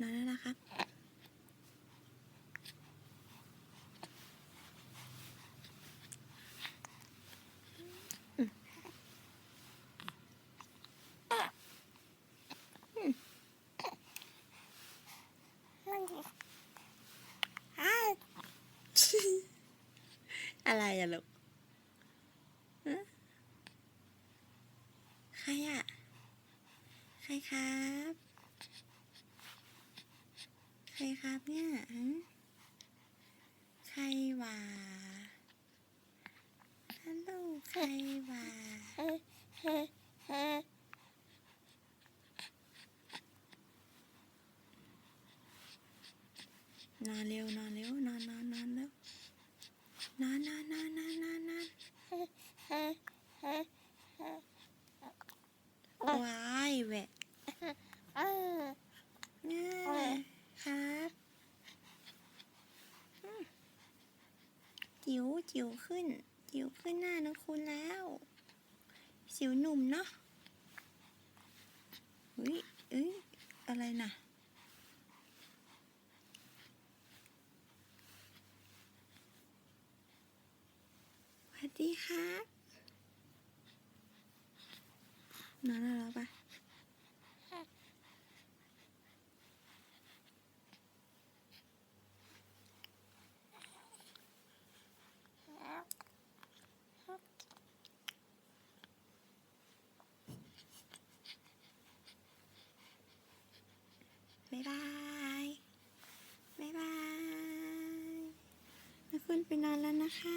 นั่นแหละครับอะไรอะลูกใครอะใครครับ ใครครับเนี่ยฮะใครวะฮัลโหลใครวะนอนเร็วนอนเร็วนอนนอนนอนเร็วนอนนอนนอนนอนนอนนอนว้ายแหวะเนี่ยครับอืม จิ๋วจิ๋วขึ้น จิ๋วขึ้นหน้าน้องคุณแล้ว สิวหนุ่มเนาะเฮ้ยเอ้ยอะไรนะสวัสดีครับนอนแล้วปะ บ๊ายบาย บ๊ายบายแม่คุณไปนอนแล้วนะคะ